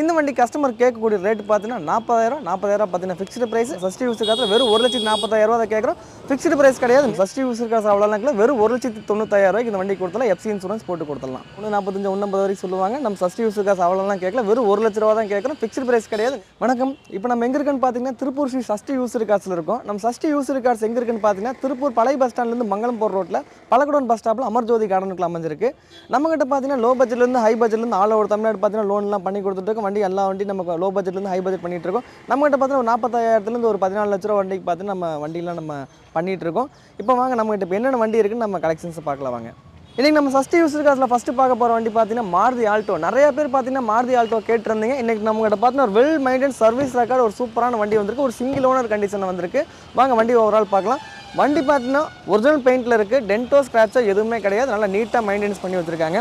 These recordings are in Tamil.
இந்த வண்டி கஸ்டமர் கேட்கக்கூடிய ரேட் பார்த்தீங்கன்னா நாற்பதாயிரம் நாற்பதாயிரம் பார்த்தீங்கன்னா ஃபிக்ஸ்டு ப்ரைஸ் ஃபஸ்ட் யூஸ் காசில் வெறும் ஒரு லட்சத்தி நாற்பதாயிரம் ரூபா கேட்குறோம். ஃபிக்ஸ்டு ப்ரைஸ் கிடையாது. ஃபஸ்ட் யூஸ் காசு அவ்வளோனாக்கில் வெறும் ஒரு லட்சத்தி தொண்ணூத்தாயிரம் ரூபாய்க்கு இந்த வண்டி கொடுத்தலாம். எஃப்சி இன்சூரன்ஸ் போட்டு கொடுத்துடலாம் ஒன்று நாற்பத்தஞ்சு ஒன்பது வரைக்கும் சொல்லுவாங்க. நம்ம ஃபஸ்ட் யூஸ் காசு அவ்வளோலாம் கேட்கல. வெறும் ஒரு லட்ச ரூபா தான் கேட்குறோம். ஃபிக்ஸ்டு ப்ரைஸ் கிடையாது. வணக்கம். இப்போ நம்ம எங்கே இருக்குன்னு பார்த்தீங்கன்னா திருப்பூர் ஸ்ரீ சஷ்டி யூஸ் காசில் இருக்கும். நம்ம சஷ்டி யூஸ் கார்ஸ் எங்கே இருக்குன்னு பார்த்தீங்கன்னா திருப்பூர் பழைய பஸ் ஸ்டாண்ட்லேருந்து மங்களம் போகிற ரோட்டில் பழகுடன் பஸ் ஸ்டாப்பில் அமர்ஜோதி கார்டனுக்குள்ள அமைஞ்சிருக்கு. நம்மகிட்ட பார்த்தீங்கன்னா லோ பட்ஜெட்லேருந்து ஹை பட்ஜெட்லேருந்து ஆல் ஓவர் தமிழ்நாடு பார்த்தீங்கன்னா லோன்லாம் பண்ணி கொடுத்துட்டு வண்டி எல்லா வண்டி நம்ம லோ பட்ஜெட்லேருந்து ஹை பட்ஜெட் பண்ணிகிட்டு இருக்கோம் நம்மகிட்ட பார்த்தீங்கன்னா ஒரு நாற்பத்தாயிரத்துலேருந்து ஒரு பதினாலு லட்ச ரூபா வண்டிக்கு பார்த்து நம்ம வண்டியெலாம் நம்ம பண்ணிகிட்டு இருக்கோம் இப்போ வாங்க நம்மகிட்ட இப்போ என்னென்ன வண்டி இருக்குன்னு நம்ம கலெக்ஷன்ஸை பார்க்கலாம் வாங்க. இன்றைக்கி நம்ம ஃபஸ்ட்டு யூஸ் காசில் ஃபஸ்ட்டு பார்க்க போகிற வண்டி பார்த்தீங்கன்னா மாருதி ஆல்டோ. நிறைய பேர் பார்த்தீங்கன்னா மாருதி ஆல்டோ கேட்டிருந்தீங்க. இன்றைக்கி நம்மகிட்ட பார்த்தீங்கன்னா ஒரு வெல் மெயின்டென் சர்வீஸ் ரெக்கார்டு ஒரு சூப்பரான வண்டி வந்திருக்கு. ஒரு சிங்கிள் ஓனர் கண்டிஷனில் வந்திருக்கு. வாங்க வண்டி ஓவரால் பார்க்கலாம். வண்டி பார்த்தீங்கன்னா ஒரிஜினல் பெயிண்டில் இருக்குது டென்டோ ஸ்க்ராச்சோ எதுவுமே கிடையாது. நல்லா நீட்டாக மெயின்டென்ஸ் பண்ணி வச்சுருக்காங்க.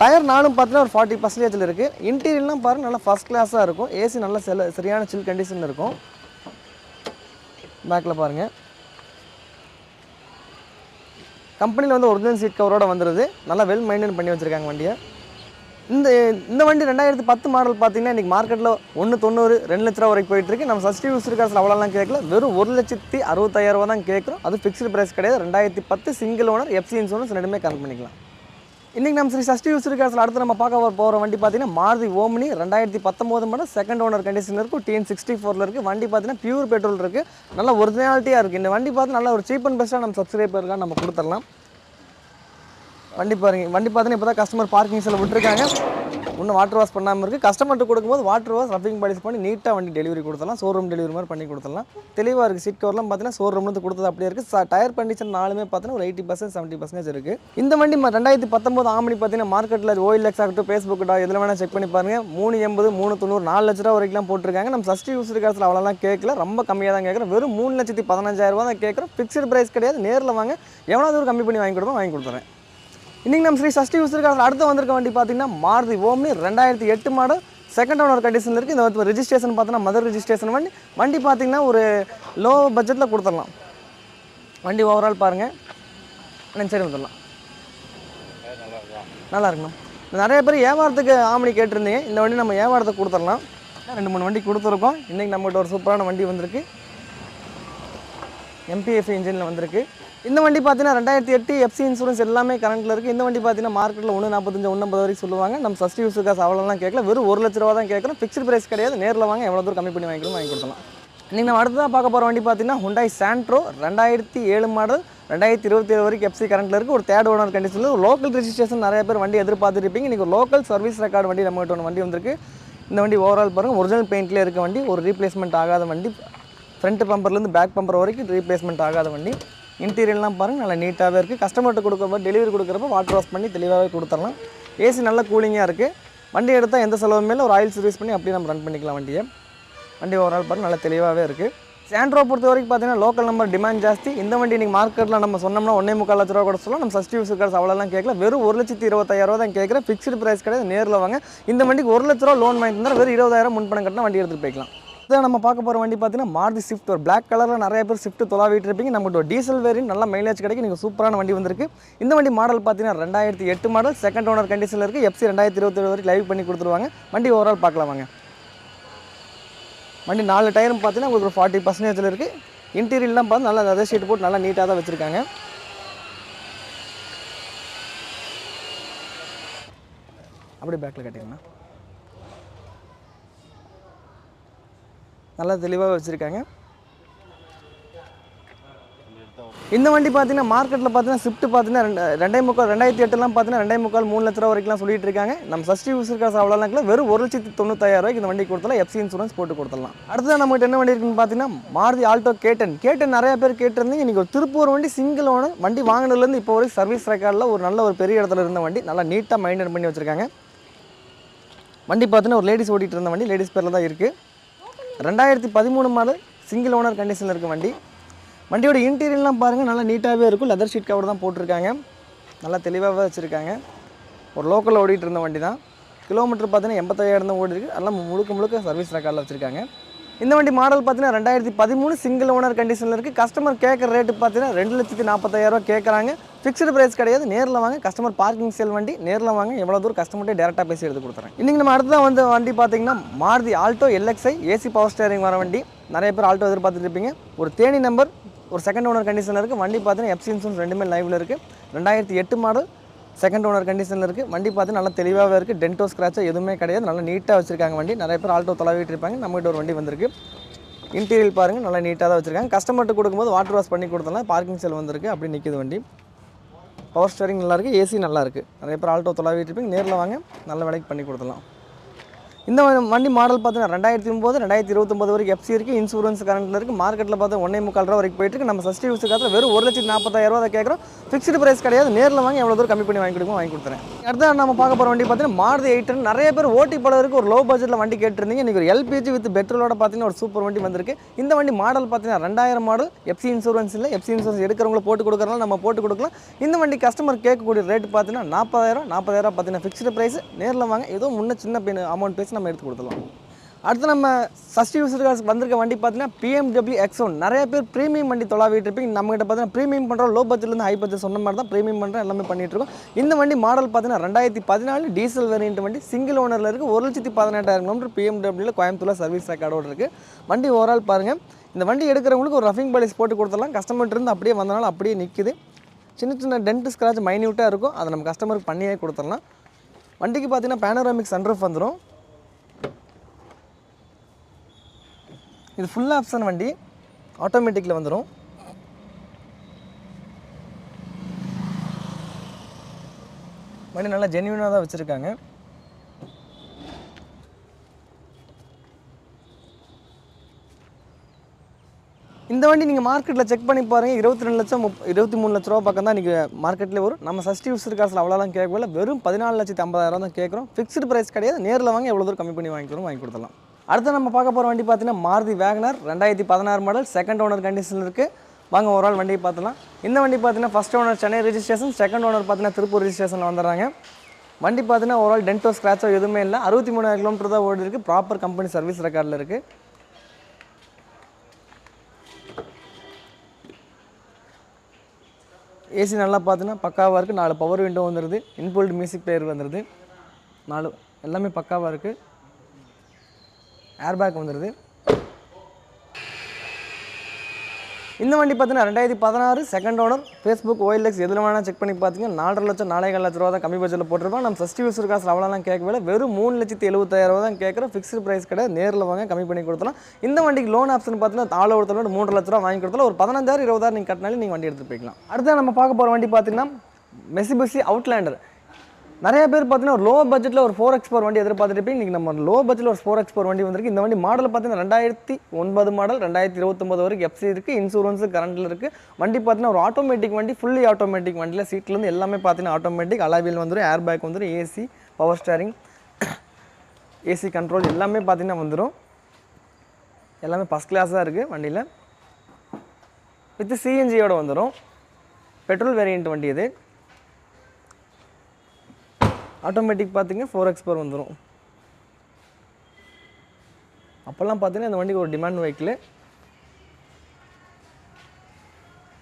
டயர் நானும் பார்த்தீங்கன்னா ஒரு ஃபார்ட்டி பர்சன்டேஜில் இருக்குது இன்டீரியர்லாம் பாருங்க நல்லா ஃபஸ்ட் கிளாஸாக இருக்கும். ஏசி நல்லா செல சரியான சில் கண்டிஷனில் இருக்கும். பேக்கில் பாருங்கள் கம்பெனியில் வந்து ஒரிஜினல் சீட் கவரோட வந்துடுது நல்லா வெல் மெயின்டைன் பண்ணி வச்சுருக்காங்க வண்டியை. இந்த இந்த வண்டி ரெண்டாயிரத்து பத்து மாடல் பார்த்தீங்கன்னா இன்றைக்கி மார்க்கெட்டில் ஒன்று தொண்ணூறு ரெண்டு லட்ச ரூபா வரைக்கும் போயிட்டுருக்கு நம்ம சஸ்டி யூஸ் காசில் அவ்வளோலாம் கேட்கல வெறும் ஒரு லட்சத்தி அறுபத்தாயிரரூபா தான் கேட்குறோம் அது ஃபிக்ஸ்டு ப்ரைஸ் கிடையாது. ரெண்டாயிரத்தி பத்து சிங்கிள் ஓனர் எஃப்சி இன்சூரன்ஸ் ரெண்டுமே கனெக்ட் பண்ணிக்கலாம். இன்றைக்கி நம்ம ஸ்ரீ சஷ்டி யூஸ் காசில் அடுத்து நம்ம பார்க்க போகிற வண்டி பார்த்தீங்கன்னா மாருதி ஓமினி. ரெண்டாயிரத்தி பத்தொம்போது மாடல் செகண்ட் ஓனர் கண்டிஷனில் இருக்கும். டிஎன் சிக்ஸ்டி ஃபோரில் இருக்குது வண்டி பார்த்தீங்கன்னா பியூர் பெட்ரோல் இருக்குது நல்லா ஒரிஜினாலிட்டியாக இருக்குது இந்த வண்டி பார்த்து நல்லா ஒரு சீப் அண்ட் பெஸ்ட்டாக நம்ம சப்ஸ்கிரைபருக்காக நம்ம கொடுத்துடலாம். வண்டி பாருங்க. வண்டி பார்த்தீங்கன்னா இப்போ தான் கஸ்டமர் பார்க்கிங்ஸில் விட்டுருக்காங்க. இன்னும் வாட்டர் வாஷ் பண்ணாமல் இருக்குது கஸ்டமர்கிட்ட கொடுக்கும்போது வாட்டர் வாஷ் ரஃபிங் பாலிஸ் பண்ணி நீட்டாக வண்டி டெலிவரி கொடுத்துடலாம். ஷோரூம் டெலிவரி மாதிரி பண்ணி கொடுத்துடலாம். தெளிவாக இருக்குது சீட் கவர்லாம் பார்த்தீங்கன்னா ஷோரூம்லேருந்து கொடுத்தது அப்படியே இருக்குது டயர் கண்டிஷன் நாலுமே பார்த்தீங்கன்னா ஒரு எயிட்டி பர்சன்ட் செவன்ட்டி பர்சன்டேஜ் இருக்குது இந்த வண்டி ம- ரெண்டாயிரத்தி பத்தொம்போது ஆமணி பார்த்தீங்கன்னா மார்க்கெட்டில் ஓயிலெக்ஸ் ஆகட்டும் ஃபேஸ்புக் எதில் வேணால் செக் பண்ணி பாருங்கள் மூணு எண்பது மூணு தொண்ணூறு நாலு லட்ச ரூபா வரைக்கும் போட்டிருக்காங்க. நம்ம சஸ்டி யூஸ் இருக்கிறதுல அவ்வளோலாம் கேட்கல ரொம்ப கம்மியாக தான் கேட்குறோம் வெறும் மூணு லட்சத்தி பதினஞ்சாயிரம் ரூபா தான் கேட்குறோம் ஃபிக்ஸ்டு ப்ரைஸ் கிடையாது. நேரில் வாங்க. எவ்வளோ தூரம் கம்மி பண்ணி வாங்கி கொடுத்தோம் வாங்கி கொடுத்துறேன். இன்றைக்கி நம்ம ஸ்ரீ சஷ்டி யூசருக்கு அடுத்து வந்திருக்க வண்டி பார்த்தீங்கன்னா மாருதி ஓம்னி ரெண்டாயிரத்தி எட்டு மாடல் செகண்ட் ஓனர் கண்டிஷனில் இருக்குது இந்த வந்து ரிஜிஸ்ட்ரேஷன் பார்த்தீங்கன்னா மதர் ரிஜிஸ்ட்ரேஷன் வண்டி. வண்டி பார்த்தீங்கன்னா ஒரு லோ பட்ஜெட்டில் கொடுத்துடலாம். வண்டி ஓவரால் பாருங்கள் அண்ணன் சரி வந்துடலாம். நல்லா இருக்கணும் நிறைய பேர் வியாபாரத்துக்கு ஆமணி கேட்டிருந்தீங்க. இந்த வண்டி நம்ம வியாபாரத்துக்கு கொடுத்துடலாம். ரெண்டு மூணு வண்டி கொடுத்துருக்கோம். இன்றைக்கி நம்மகிட்ட ஒரு சூப்பரான வண்டி வந்திருக்கு. எம்பிஎஃப் இன்ஜினில் வந்திருக்கு. இந்த வண்டி பார்த்தீங்கன்னா ரெண்டாயிரத்தி எட்டு எஃப்சி இன்சூரன்ஸ் எல்லாமே கரண்ட்டில் இருக்குது இந்த வண்டி பார்த்தீங்கன்னா மார்க்கெட்டில் ஒன்று நாற்பத்தஞ்சு ஒன்று ஐம்பது வரைக்கும் சொல்லுவாங்க. நம்ம சஸ்டி யூஸ் காசு அவ்வளோலாம் கேட்கல. வெறும் ஒரு லட்ச ரூபா தான் கேட்குறோம். ஃபிக்ஸ்ட் ப்ரைஸ் கிடையாது. நேரில் வாங்க. எவ்வளோ தூரம் கம்மி பண்ணி வாங்கிக்கலாம் வாங்கி கொடுக்கலாம். நீங்கள் நம்ம அடுத்ததாக பார்க்க போகிற வண்டி பார்த்தீங்கன்னா ஹுண்டாய் சாண்ட்ரோ ரெண்டாயிரத்தி ஏழு மாடல் ரெண்டாயிரத்தி இருபத்தி ஏழு வரைக்கும் எஃப்சி கரண்ட்டில் இருக்குது ஒரு தேர்ட் ஓனர் கண்டிஷனில் ஒரு லோக்கல் ரிஜிஸ்ட்ரேஷன் நிறைய பேர் வண்டி எதிர்பார்த்துருப்பீங்க. இன்றைக்கி லோக்கல் சர்வீஸ் ரெக்கார்டு வண்டி நம்மகிட்ட ஒன்று வண்டி வந்திருக்கு. இந்த வண்டி ஓவரால் பாருங்கள் ஒரிஜினல் பெயிண்ட்லேயே இருக்க வண்டி ஒரு ரீப்ளேஸ்மெண்ட் ஆகாத வண்டி. ஃப்ரண்ட் பம்பர்லேருந்து பேக் பம்பர் வரைக்கும் ரீப்ளேஸ்மெண்ட் ஆகாத வண்டி. இன்டீரியர்லாம் பாருங்கள் நல்லா நீட்டாகவே இருக்குது கஸ்டமர்கிட்ட கொடுக்குறப்ப டெலிவரி கொடுக்குறப்ப வாட்டர் வாஷ் பண்ணி தெளிவாகவே கொடுத்துடலாம். ஏசி நல்ல கூலிங்காக இருக்குது வண்டி எடுத்தால் எந்த செலவுமே இல்லை. ஒரு ஆயில் சர்வீஸ் பண்ணி அப்படியே நம்ம ரன் பண்ணிக்கலாம் வண்டியை. வண்டி ஓவரால் பாருங்கள் நல்லா தெளிவாகவே இருக்குது சாண்ட்ரோ பொறுத்த வரைக்கும் பார்த்தீங்கன்னா லோக்கல் நம்பர் டிமாண்ட் ஜாஸ்தி. இந்த வண்டி நீங்கள் மார்க்கெட்டில் நம்ம சொன்னோம்னா ஒன்றே முக்கால் லட்ச ரூபா கூட சொல்லலாம். நம்ம சஸ்டி யூஸ் கார்ஸ் அவ்வளோலாம் கேட்கல வெறும் ஒரு லட்சத்தி இருபத்தாயிரம் ரூபா தான் கேட்குறேன் ஃபிக்ஸ்டு ப்ரைஸ் கிடையாது நேரில் வாங்க. இந்த வண்டிக்கு ஒரு லட்ச ரூபா லோன் வாங்கி தந்தால் வெறும் இருபதாயிரம் முன்பணம் கட்டினா வண்டி எடுத்துகிட்டு போய்க்கலாம். இதான் நம்ம பார்க்க போகிற வண்டி பார்த்தீங்கன்னா மாருதி ஸ்விஃப்ட் ஒரு பிளாக் கலரில் நிறைய பேர் ஸ்விஃப்ட் தொலாவிட்டு இருப்பீங்க. நம்மகிட்ட ஒரு டீசல் வேரியன்ட் நல்ல மைலேஜ் கிடைக்கும். நீங்கள் சூப்பரான வண்டி வந்திருக்கு. இந்த வண்டி மாடல் பார்த்தீங்கன்னா ரெண்டாயிரத்தி எட்டு மாடல் செகண்ட் ஓனர் கண்டிஷனில் இருக்குது எஃப்சி ரெண்டாயிரத்தி இருபத்தேழு வரைக்கும் லைவ் பண்ணி கொடுத்துருவாங்க. வண்டி ஓவரால் பார்க்கலாம் வாங்க. வண்டி நாலு டயரும் பார்த்தீங்கன்னா உங்களுக்கு ஒரு ஃபார்ட்டி பர்சன்டேஜில் இருக்குது இன்டீரியர்லாம் பார்த்து நல்லா லெதர் ஷீட் போட்டு நல்லா நீட்டாக தான் வச்சுருக்காங்க. அப்படியே பேக்கில் கட்டிடுங்கண்ணா நல்லா தெளிவாக வச்சுருக்காங்க. இந்த வண்டி பார்த்தீங்கன்னா மார்க்கெட்டில் பார்த்தீங்கன்னா ஸ்விஃப்ட் பார்த்தீங்கன்னா ரெண்டு ரெண்டே முக்கால் ரெண்டாயிரத்தி எட்டுலாம் பார்த்தீங்கன்னா ரெண்டே முக்கால் மூணு லட்ச ரூபா வரைக்கும் சொல்லிட்டு இருக்காங்க. நம்ம சஸ்டி யூசர் காசு அவ்வளோலாம் வெறும் ஒரு லட்சத்தி தொண்ணூத்தாயிரம் ரூபாய்க்கு இந்த வண்டி கொடுத்தலாம் எஃப்சி இன்சூரன்ஸ் போட்டு கொடுத்துடலாம். அடுத்தது நம்மகிட்ட என்ன வண்டி இருக்குன்னு பார்த்தீங்கன்னா மாருதி ஆல்டோ கேட்டன். கேட்டன் நிறைய பேர் கேட்டிருந்தீங்க. இன்றைக்கி ஒரு திருப்பூர் வண்டி சிங்கிள் ஓனர் வண்டி வாங்கினதுலேருந்து இப்போ வரைக்கும் சர்வீஸ் ரெக்கார்டில் ஒரு நல்ல ஒரு பெரிய இடத்துல இருந்த வண்டி. நல்லா நீட்டாக மெயின்டைன் பண்ணி வச்சுருக்காங்க. வண்டி பார்த்தீங்கன்னா ஒரு லேடிஸ் ஓட்டிகிட்டு இருந்த வண்டி. லேடிஸ் பேரில் தான் இருக்குது ரெண்டாயிரத்தி பதிமூணு மாடல் சிங்கிள் ஓனர் கண்டிஷனில் இருக்க வண்டி. வண்டியோட இன்டீரியர்லாம் பாருங்கள் நல்லா நீட்டாகவே இருக்கும். லெதர் ஷீட் கவர் தான் போட்டிருக்காங்க. நல்லா தெளிவாகவே வச்சுருக்காங்க. ஒரு லோக்கலில் ஓடிட்டு இருந்த வண்டி தான். கிலோமீட்டர் பார்த்தீங்கன்னா எண்பத்தாயிரம் தான் ஓடிருக்கு. அதெல்லாம் முழுக்க முழுக்க சர்வீஸ் ரெக்கார்டில் வச்சுருக்காங்க. இந்த வண்டி மாடல் பார்த்தீங்கன்னா ரெண்டாயிரத்தி பதிமூணு சிங்கிள் ஓனர் கண்டிஷனில் இருக்குது கஸ்டமர் கேட்குற ரேட்டு பார்த்தீங்கன்னா ரெண்டு லட்சத்தி நாற்பத்தாயிரரூவா கேட்குறாங்க. ஃபிக்ஸ்டு ப்ரைஸ் கிடையாது. நேரில் வாங்க கஸ்டமர் பார்க்கிங் சேல் வண்டி நேரில் வாங்க எவ்வளோ தூரம் கஸ்டமர்கிட்ட டேரெக்டாக பேசி எடுத்து கொடுத்துறேன். இன்றைக்கி நம்ம அடுத்ததான் வந்து வண்டி பார்த்தீங்கன்னா Maruti Alto LXI AC power steering வர வண்டி. நிறைய பேர் ஆல்டோ எதிர்பார்த்துட்டு இருப்பீங்க. ஒரு தேனி நம்பர் ஒரு செகண்ட் ஓனர் கண்டிஷனில் இருக்குது வண்டி பார்த்தீங்கன்னா எஃப்சி இன்சூரன்ஸ் ரெண்டுமே லைவில் இருக்குது ரெண்டாயிரத்தி எட்டு மாடல் செகண்ட் ஓனர் கண்டிஷனில் இருக்குது வண்டி பார்த்து நல்லா தெளிவாகவே இருக்குது டென்டோ ஸ்க்ராச்சோ எதுவுமே கிடையாது. நல்லா நீட்டாக வச்சிருக்காங்க வண்டி. நிறைய பேர் ஆல்டோ தொலைவிட்டு இருப்பாங்க. நம்மகிட்ட ஒரு வண்டி வந்திருக்கு. இன்டீரியல் பாருங்கள் நல்லா நீட்டாக தான் வச்சுருக்காங்க. கஸ்டமர்கிட்ட கொடுக்கும்போது வாட்டர் வாஷ் பண்ணி கொடுத்தலாம் பார்க்கிங் செல் வந்திருக்கு. அப்படி நிற்கிது வண்டி. பவர் ஸ்டேரிங் நல்லாயிருக்கு ஏசி நல்லா இருக்குது நிறைய பேர் ஆல்டோ தொலைவிட்டு இருப்பீங்க நேரில் வாங்க நல்ல விலைக்கு பண்ணி கொடுத்துடலாம். இந்த வண்டி மாடல் பார்த்தீங்கன்னா ரெண்டாயிரத்தி ஒம்பது ரெண்டாயிரத்தி இருபத்தொம்பது வரைக்கும் எஃப்சி இருக்குது இன்சூரன்ஸ் கரண்ட்டில் இருக்குது மார்க்கெட்டில் பார்த்தா ஒன்றே முக்கால் ரூபா வரைக்கும் போயிட்டு நம்ம சஸ்டி யூஸ் காலத்தில் வெறும் ஒரு லட்சத்தி நாற்பத்தாயிரம் ரூபா கேட்குறோம். ஃபிக்ஸ்டு ப்ரைஸ் கிடையாது. நேரில் வாங்கி எவ்வளோ தூரம் கம்மி பண்ணி வாங்கி கொடுக்கும் வாங்கி கொடுத்துறேன். அடுத்த நம்ம பார்க்க போகிற வண்டி பார்த்தீங்கன்னா மாருதி எயிட்டன் நிறைய பேர் ஓட்டி பலருக்கு ஒரு லோ பட்ஜெட்டில் வண்டி கேட்டிருந்தீங்க. இன்றைக்கி ஒரு எல்பிஜி வித் பெட்ரோலோட பார்த்தீங்கன்னா ஒரு சூப்பர் வண்டி வந்திருக்கு. இந்த வண்டி மாடல் பார்த்தீங்கன்னா ரெண்டாயிரம் மாடல் எஃப்சி இன்சூரன்ஸ் இல்லை. எஃப்சி இன்சூரன்ஸ் எடுக்கிறவங்கள போட்டு கொடுக்குறனால நம்ம போட்டு கொடுக்கலாம். இந்த வண்டி கஸ்டமர் கேட்கக்கூடிய ரேட் பார்த்தீங்கன்னா நாற்பதாயிரம் நாற்பதாயிரம் பார்த்தீங்கன்னா ஃபிக்ஸ்டு ப்ரைஸ் நேரில் வாங்க. ஏதோ முன்ன சின்ன அமௌண்ட் பேசி நம்ம எடுத்து கொடுத்துலாம் அடுத்து நம்ம சஸ்டி யூசர்காஸ் வந்திருக்க வண்டி பார்த்தீங்கன்னா பிஎம்டபிள்யூ எக்ஸ் ஒன் நிறைய பேர் ப்ரீமியம் வண்டி தொலாவிட்டு இருப்பீங்க. நம்மகிட்ட பார்த்தீங்கன்னா ப்ரீமியம் பண்ணுறோம் லோ பட்ஜெட்லேருந்து ஹை பட்ஜெட் சொன்ன மாதிரி தான் ப்ரீமியம் பண்ணுறோம் எல்லாமே பண்ணிட்டு இருக்கோம். இந்த வண்டி மாடல் பார்த்தீங்கன்னா ரெண்டாயிரத்தி பதினாலு டீசல் வேரியன்ட் வண்டி. சிங்கிள் ஓனரில் இருக்குது ஒரு லட்சத்தி பதினெட்டாயிரம் கிலோமீட்டர் பிஎம்டபிள்யூவில் கோயம்புத்தூரில் சர்வீஸ் ரெக்கார்டோடு இருக்குது வண்டி ஓவரால் பாருங்கள் இந்த வண்டி எடுக்கிறவங்களுக்கு ஒரு ரஃபிங் பாலிஸ் போட்டு கொடுத்துடலாம். கஸ்டமர்கிட்ட இருந்து அப்படியே வந்தனால அப்படியே நிற்குது சின்ன சின்ன டென்ட் ஸ்க்ராச் மைன்யூட்டாக இருக்கும். அதை நம்ம கஸ்டமருக்கு பண்ணியே கொடுத்துடலாம். வண்டிக்கு பார்த்தீங்கன்னா பேனராமிக் சன்ரூஃப் வந்துடும் இது ஃபுல் ஆப்ஷன் வண்டி. ஆட்டோமேட்டிக்கில் வந்துடும் வண்டி நல்லா ஜென்யூனாக தான் வச்சுருக்காங்க. இந்த வண்டி நீங்கள் மார்க்கெட்டில் செக் பண்ணி பாருங்கள் இருபத்தி ரெண்டு லட்சம் முப் இருபத்தி மூணு லட்ச ரூபா பக்கம் தான் நீங்கள் மார்க்கெட்டில் வரும். நம்ம சஸ்டி யூசர் காசில் அவ்வளோலாம் கேட்கல வெறும் பதினாலு லட்சத்தி ஐம்பதாயிரம் தான் கேட்குறோம். ஃபிக்ஸ்டு ப்ரைஸ் கிடையாது. நேரில் வாங்க எவ்வளோ தூரம் கம்மி பண்ணி வாங்கிக்கிறோம் வாங்கி கொடுத்தலாம் அடுத்து நம்ம பார்க்க போகிற வண்டி பார்த்தீங்கன்னா மாருதி வேகனர் ரெண்டாயிரத்தி பதினாறு மாடல் செகண்ட் ஓனர் கண்டிஷனில் இருக்குது வாங்க ஒரு ஆள் வண்டியை பார்த்துலாம் இந்த வண்டி பார்த்தீங்கன்னா first owner Chennai registration second owner பார்த்தீங்கன்னா திருப்பூர் ரிஜிஸ்ட்ரேஷனில் வந்துடுறாங்க. வண்டி பார்த்தீங்கன்னா ஒரு ஆள் டென்டோ ஸ்க்ராச்சோ எதுவுமே இல்லை. அறுபத்தி மூணாயிரம் கிலோமீட்டர் தான் ஓடி இருக்குது ப்ராப்பர் கம்பெனி சர்வீஸ் ரெக்கார்டில் இருக்குது ஏசி நல்லா பார்த்தீங்கன்னா பக்காவாக இருக்குது நாலு பவர் விண்டோ வந்துடுது இன்புல்ட் மியூசிக் பிளேயர் வந்துடுது நாலு எல்லாமே பக்காவாக இருக்குது ஏர்பேக் வந்துடுது இந்த வண்டி பார்த்தீங்கன்னா ரெண்டாயிரத்தி பதினாறு செகண்ட் ஓனர் ஃபேஸ்புக் ஓஎல்எக்ஸ் எதில் வேணால் செக் பண்ணி பார்த்தீங்கன்னா நாலரை லட்சம் நாலேகால் லட்ச ரூபா தான் கம்மி பட்ஜெட்டில் போட்டிருப்போம் நம்ம சஸ்டி யூஸ் காசு அவ்வளோலாம் கேட்கவில்லை வெறும் மூணு லட்சத்தி எழுபத்தாயிரம் ரூபா தான் கேட்குற ஃபிக்ஸ்டு ப்ரைஸ் கடை நேரில் வாங்க கம்மி பண்ணி கொடுத்தலாம் இந்த வண்டிக்கு லோன் ஆப்ஷன் பார்த்தீங்கன்னா ஆள் ஒருத்தரோட மூன்று லட்ச ரூபா வாங்கி கொடுத்தாலும் ஒரு பதினஞ்சாயிரம் இருபதாயிரம் நீங்கள் கட்டினாலும் நீங்கள் வண்டி எடுத்துகிட்டு போய்க்கலாம். அடுத்து நம்ம பார்க்க போகிற வண்டி பார்த்தீங்கன்னா மெசிபெசி அவுட்லேண்டர் நிறைய பேர் பார்த்தீங்கன்னா ஒரு லோ பட்ஜெட்டில் ஒரு ஃபோர் எக்ஸ்போர் வண்டி எதிர்பார்த்துட்டு இருப்பீங்க. இன்றைக்கி நம்ம லோ பட்ஜெட்டில் ஒரு ஃபோர் எக்ஸ்போர் வண்டி வந்திருக்கு. இந்த வண்டி மாடல் பார்த்தீங்கன்னா ரெண்டாயிரத்தி ஒன்பது மாடல் ரெண்டாயிரத்தி இருபத்தொம்பது வரைக்கும் எஃப்சி இருக்குது இன்சூரன்ஸு கரண்டில் இருக்குது வண்டி பார்த்தீங்கன்னா ஒரு ஆட்டோமேட்டிக் வண்டி ஃபுல்லி ஆட்டோமேட்டிக் வண்டியில் சீட்லேருந்து எல்லாமே பார்த்தீங்கன்னா ஆட்டோமேட்டிக் அலாவில் வந்துடும் ஏர் பேக் வந்துடும் AC power steering AC control எல்லாமே பார்த்தீங்கன்னா வந்துடும் எல்லாமே ஃபஸ்ட் கிளாஸாக இருக்குது வண்டியில். வித் சிஎன்ஜியோட வந்துடும் பெட்ரோல் வேரியண்ட் வண்டி இது. ஆட்டோமேட்டிக் பார்த்தீங்கன்னா ஃபோர் எக்ஸ் பவர் வந்துடும் அப்போல்லாம் பார்த்தீங்கன்னா இந்த வண்டிக்கு ஒரு டிமாண்ட் வெஹிக்கிள்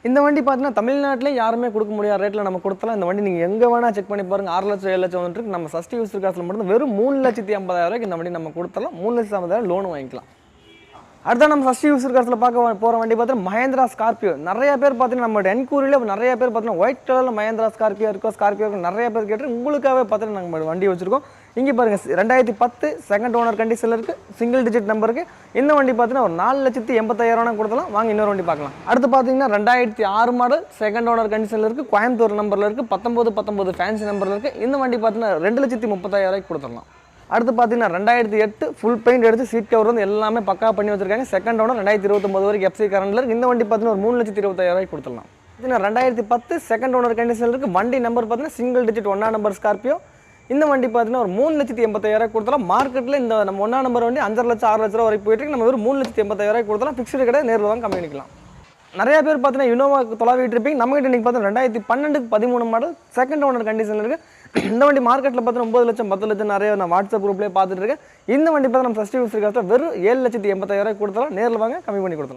இந்த வண்டி பார்த்தீங்கன்னா தமிழ்நாட்டிலே யாருமே கொடுக்க முடியாத ரேட்டில் நம்ம கொடுத்தலாம். இந்த வண்டி நீங்கள் எங்கே வேணால் செக் பண்ணி பாருங்கள் ஆறு லட்சம் ஏழு லட்சம் வந்துட்டு நம்ம சஸ்டி யூஸ் காசில் மட்டும் வெறும் மூணு லட்சத்தி ஐம்பதாயிரம் ரூபாய்க்கு இந்த வண்டி நம்ம கொடுத்தலாம். மூணு லட்சத்தி ஐம்பதாயிரம் லோன் வாங்கிக்கலாம். அடுத்த நம்ம ஃபஸ்ட் யூஸ் இருக்கிறதுல பார்க்க போகிற வண்டி பார்த்தீங்கன்னா மஹேந்திரா ஸ்கார்பியோ நிறைய பேர் பார்த்தீங்கன்னா நம்ம என்கூரியில் நிறைய பேர் பார்த்தீங்கன்னா ஒயிட் கலரில் மஹேந்திரா ஸ்கார்பியோ இருக்கோ ஸ்கார்பியோ இருக்கும் நிறைய பேர் கேட்டு உங்களுக்காகவே பார்த்தீங்கன்னா நம்ம வண்டி வச்சுருக்கோம். இங்கே பாருங்கள் ரெண்டாயிரத்தி பத்து செகண்ட் ஓனர் கண்டிஷனில் இருக்குது சிங்கிள் டிஜிட் நம்பருக்கு இந்த வண்டி பார்த்தீங்கன்னா ஒரு நாலு லட்சத்தி எண்பத்தாயிரம் கொடுத்தலாம் வாங்க இன்னொரு வண்டி பார்க்கலாம். அடுத்து பார்த்தீங்கன்னா ரெண்டாயிரத்தி ஆறு மாடல் செகண்ட் ஓனர் கண்டிஷனில் இருக்குது கோயம்புத்தூர் நம்பரில் இருக்குது பத்தொம்பது பத்தொம்பது ஃபேன்சி நம்பரில் இருக்குது இந்த வண்டி பார்த்தீங்கன்னா ரெண்டு லட்சத்தி முப்பத்தாயிரம் ரூபாய்க்கு கொடுத்துடலாம். அடுத்து பார்த்தீங்கன்னா ரெண்டாயிரத்தி எட்டு ஃபுல் பெயிண்ட் எடுத்து சீட் கவர் வந்து எல்லாமே பக்கா பண்ணி வச்சிருக்காங்க. செகண்ட் ஓனர் ரெண்டாயிரத்தி இருபத்தொம்பது வரைக்கும் எஃப்சி கரண்டில் இருக்கு. இந்த வண்டி பார்த்தீங்கன்னா ஒரு மூணு லட்சத்தி இருபத்தாயிரம் கொடுத்துடலாம். பார்த்தீங்கன்னா ரெண்டாயிரத்தி பத்து செகண்ட் ஓனர் கண்டிஷனில் இருக்குது வண்டி நம்பர் பார்த்தீங்கன்னா சிங்கிள் டிஜிட் ஒன்றா நம்பர் ஸ்கார்பியோ இந்த வண்டி பார்த்தீங்கன்னா ஒரு மூணு லட்சத்தி எண்பத்தாயிரம் கொடுத்தலாம் மார்க்கெட்டில் இந்த நம்ம ஒன்றா நம்பர் வண்டி அஞ்சரை லட்சம் ஆறு லட்ச ரூபா வரைக்கும் போயிட்டு நம்ம ஒரு மூணு லட்சத்தி எண்பத்தாயிரம் கொடுத்தலாம் ஃபிக்ஸ்டு கடை நேரில் தான் கம்மி பண்ணிக்கலாம். நிறைய பேர் பார்த்தீங்கன்னா இனோவா தொலைவிட்டு இருப்பீங்க. நம்மகிட்ட இன்றைக்கி பார்த்தீங்கன்னா ரெண்டாயிரத்தி பன்னெண்டுக்கு பதிமூணு மாடல் செகண்ட் ஓனர் கண்டிஷனில் இருக்குது இந்த வண்டி மார்க்கெட்டில் பார்த்தீங்கன்னா ஒம்பது லட்சம் பத்து லட்சம் நிறைய நான் வாட்ஸ்அப் குரூப்லேயே பார்த்துட்டு இருக்கேன். இந்த வண்டி பார்த்தா நம்ம ஃபஸ்ட் யூஸ் வெறும் ஏழு லட்சத்தி எண்பத்தாயிரம் கொடுத்தலாம் நேரில் வாங்க கம்மி பண்ணி கொடுத்தலாம்